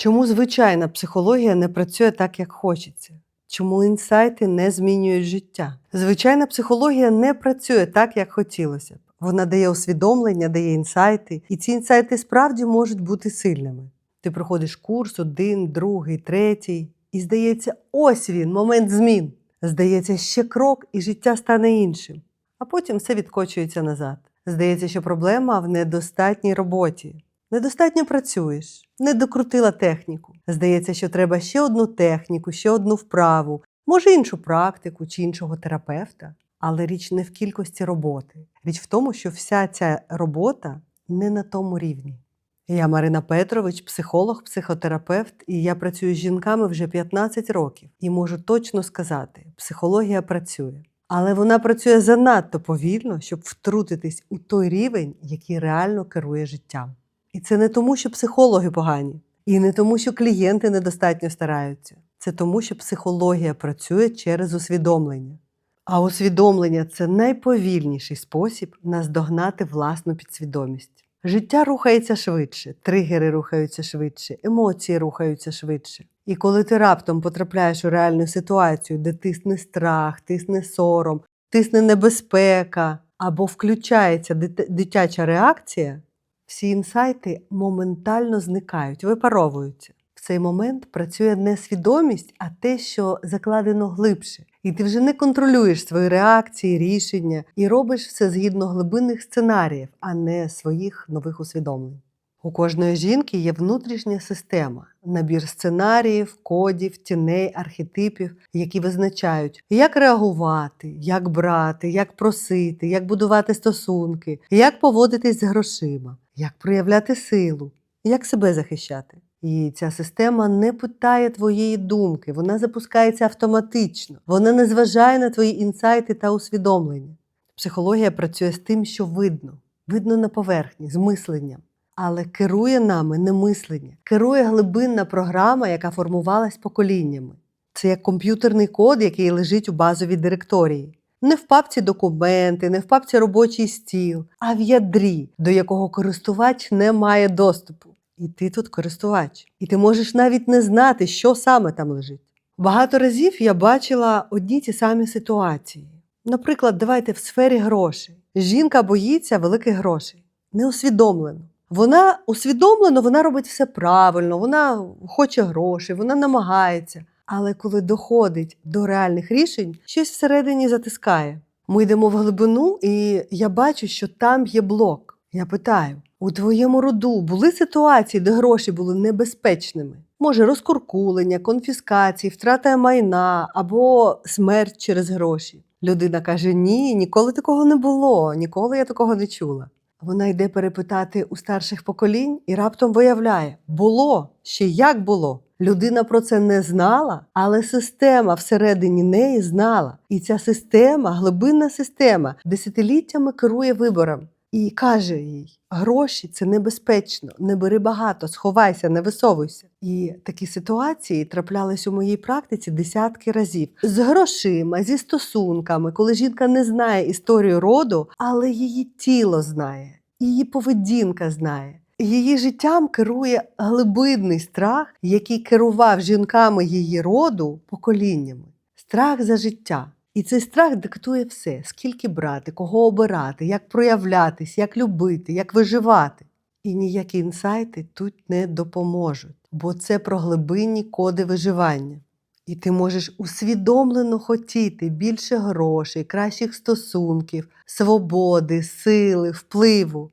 Чому звичайна психологія не працює так, як хочеться? Чому інсайти не змінюють життя? Звичайна психологія не працює так, як хотілося б. Вона дає усвідомлення, дає інсайти, і ці інсайти справді можуть бути сильними. Ти проходиш курс один, другий, третій, і здається, ось він, момент змін. Здається, ще крок, і життя стане іншим. А потім все відкочується назад. Здається, що проблема в недостатній роботі. Недостатньо працюєш, не докрутила техніку. Здається, що треба ще одну техніку, ще одну вправу, може іншу практику чи іншого терапевта. Але річ не в кількості роботи. Річ в тому, що вся ця робота не на тому рівні. Я Марина Петрович, психолог, психотерапевт, і я працюю з жінками вже 15 років і можу точно сказати, психологія працює. Але вона працює занадто повільно, щоб втрутитись у той рівень, який реально керує життям. І це не тому, що психологи погані, і не тому, що клієнти недостатньо стараються. Це тому, що психологія працює через усвідомлення. А усвідомлення це найповільніший спосіб наздогнати власну підсвідомість. Життя рухається швидше, тригери рухаються швидше, емоції рухаються швидше. І коли ти раптом потрапляєш у реальну ситуацію, де тисне страх, тисне сором, тисне небезпека або включається дитяча реакція, всі інсайти моментально зникають, випаровуються. В цей момент працює не свідомість, а те, що закладено глибше. І ти вже не контролюєш свої реакції, рішення і робиш все згідно глибинних сценаріїв, а не своїх нових усвідомлень. У кожної жінки є внутрішня система, набір сценаріїв, кодів, тіней, архетипів, які визначають, як реагувати, як брати, як просити, як будувати стосунки, як поводитись з грошима, як проявляти силу, як себе захищати. І ця система не питає твоєї думки, вона запускається автоматично, вона не зважає на твої інсайти та усвідомлення. Психологія працює з тим, що видно, видно на поверхні, з мисленням. Але керує нами не мислення, керує глибинна програма, яка формувалась поколіннями. Це як комп'ютерний код, який лежить у базовій директорії. Не в папці документи, не в папці робочий стіл, а в ядрі, до якого користувач не має доступу. І ти тут користувач. І ти можеш навіть не знати, що саме там лежить. Багато разів я бачила одні ті самі ситуації. Наприклад, давайте в сфері грошей. Жінка боїться великих грошей, неусвідомлено. Вона усвідомлено, вона робить все правильно, вона хоче грошей, вона намагається. Але коли доходить до реальних рішень, щось всередині затискає. Ми йдемо в глибину, і я бачу, що там є блок. Я питаю: у твоєму роду були ситуації, де гроші були небезпечними? Може, розкуркулення, конфіскації, втрата майна або смерть через гроші. Людина каже: Ні, ніколи такого не було, ніколи я такого не чула. Вона йде перепитати у старших поколінь і раптом виявляє: було ще як було. Людина про це не знала, але система всередині неї знала. І ця система, глибинна система, десятиліттями керує вибором і каже їй: гроші це небезпечно, не бери багато, сховайся, не висовуйся. І такі ситуації траплялись у моїй практиці десятки разів з грошима, зі стосунками, коли жінка не знає історію роду, але її тіло знає, її поведінка знає. Її життям керує глибинний страх, який керував жінками її роду поколіннями. Страх за життя. І цей страх диктує все: скільки брати, кого обирати, як проявлятись, як любити, як виживати. І ніякі інсайти тут не допоможуть, бо це про глибинні коди виживання. І ти можеш усвідомлено хотіти більше грошей, кращих стосунків, свободи, сили, впливу.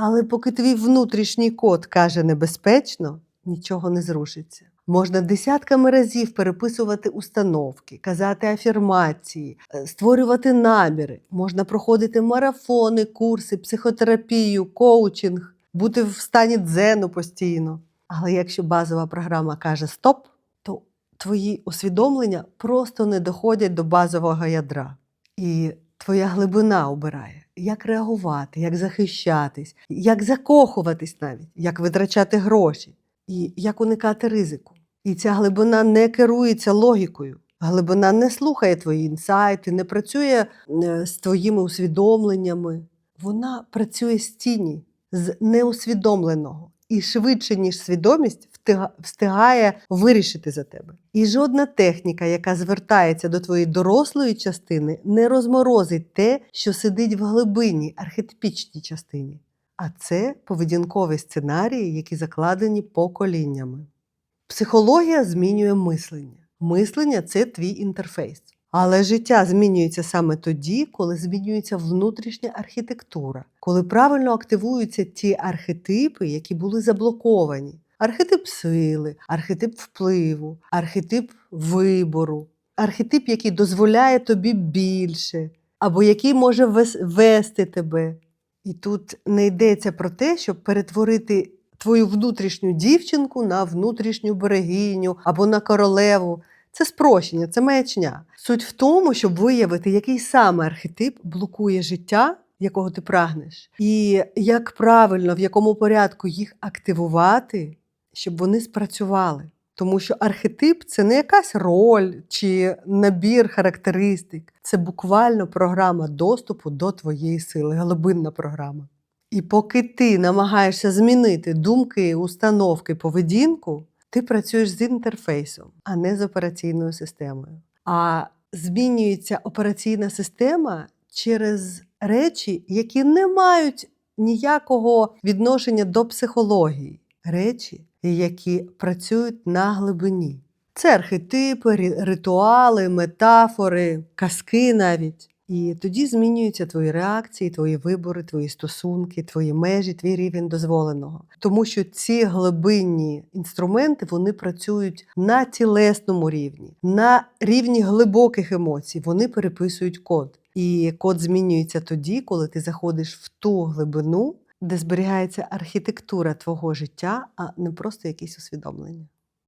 Але поки твій внутрішній код каже небезпечно, нічого не зрушиться. Можна десятками разів переписувати установки, казати афірмації, е, створювати наміри. Можна проходити марафони, курси, психотерапію, коучинг, бути в стані дзену постійно. Але якщо базова програма каже стоп, то твої усвідомлення просто не доходять до базового ядра. І твоя глибина обирає, як реагувати, як захищатись, як закохуватись навіть, як витрачати гроші і як уникати ризику. І ця глибина не керується логікою. Глибина не слухає твої інсайти, не працює е, з твоїми усвідомленнями. Вона працює з тіні, з неусвідомленого і швидше, ніж свідомість, встигає вирішити за тебе. І жодна техніка, яка звертається до твоєї дорослої частини, не розморозить те, що сидить в глибині, архетипічній частині. А це поведінкові сценарії, які закладені поколіннями. Психологія змінює мислення. Мислення це твій інтерфейс. Але життя змінюється саме тоді, коли змінюється внутрішня архітектура, коли правильно активуються ті архетипи, які були заблоковані. Архетип сили, архетип впливу, архетип вибору, архетип, який дозволяє тобі більше, або який може вести тебе. І тут не йдеться про те, щоб перетворити твою внутрішню дівчинку на внутрішню берегиню або на королеву. Це спрощення, це маячня. Суть в тому, щоб виявити, який саме архетип блокує життя, якого ти прагнеш, і як правильно, в якому порядку їх активувати, щоб вони спрацювали. Тому що архетип це не якась роль чи набір характеристик, це буквально програма доступу до твоєї сили, глибинна програма. І поки ти намагаєшся змінити думки, установки, поведінку, ти працюєш з інтерфейсом, а не з операційною системою. А змінюється операційна система через речі, які не мають ніякого відношення до психології. Речі, які працюють на глибині. Це архетипи, ритуали, метафори, казки навіть. І тоді змінюються твої реакції, твої вибори, твої стосунки, твої межі, твій рівень дозволеного. Тому що ці глибинні інструменти вони працюють на тілесному рівні, на рівні глибоких емоцій. Вони переписують код. І код змінюється тоді, коли ти заходиш в ту глибину, де зберігається архітектура твого життя, а не просто якісь усвідомлення.